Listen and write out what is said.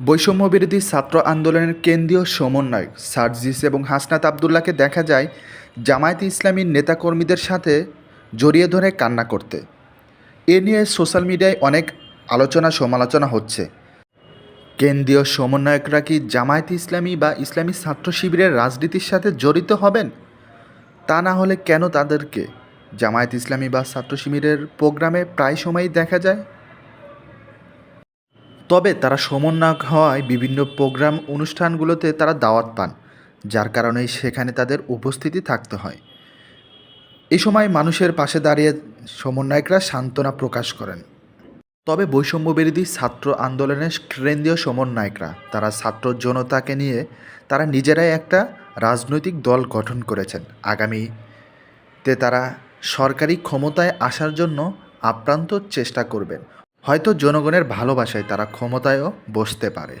বৈষম্যবিরোধী ছাত্র আন্দোলনের কেন্দ্রীয় সমন্বয়ক সার্জিস এবং হাসনাত আবদুল্লাকে দেখা যায় জামায়াতে ইসলামীর নেতাকর্মীদের সাথে জড়িয়ে ধরে কান্না করতে। এ নিয়ে সোশ্যাল মিডিয়ায় অনেক আলোচনা সমালোচনা হচ্ছে। কেন্দ্রীয় সমন্বয়করা কি জামায়াতে ইসলামী বা ইসলামী ছাত্র শিবিরের রাজনীতির সাথে জড়িত হবেন? তা না হলে কেন তাদেরকে জামায়াত ইসলামী বা ছাত্র শিবিরের প্রোগ্রামে প্রায় সময়ই দেখা যায়? তবে তারা সমন্বয়ক হওয়ায় বিভিন্ন প্রোগ্রাম অনুষ্ঠানগুলোতে তারা দাওয়াত পান, যার কারণে সেখানে তাদের উপস্থিতি থাকতে হয়। এই সময় মানুষের পাশে দাঁড়িয়ে সমন্বয়করা সান্ত্বনা প্রকাশ করেন। তবে বৈষম্য বিরোধী ছাত্র আন্দোলনের কেন্দ্রীয় সমন্বয়করা, তারা ছাত্র জনতাকে নিয়ে তারা নিজেরাই একটা রাজনৈতিক দল গঠন করেছেন। আগামীতে তারা সরকারি ক্ষমতায় আসার জন্য আপ্রান্ত চেষ্টা করবেন। হয়তো জনগণের ভালোবাসায় তারা ক্ষমতায়ও বসতে পারে।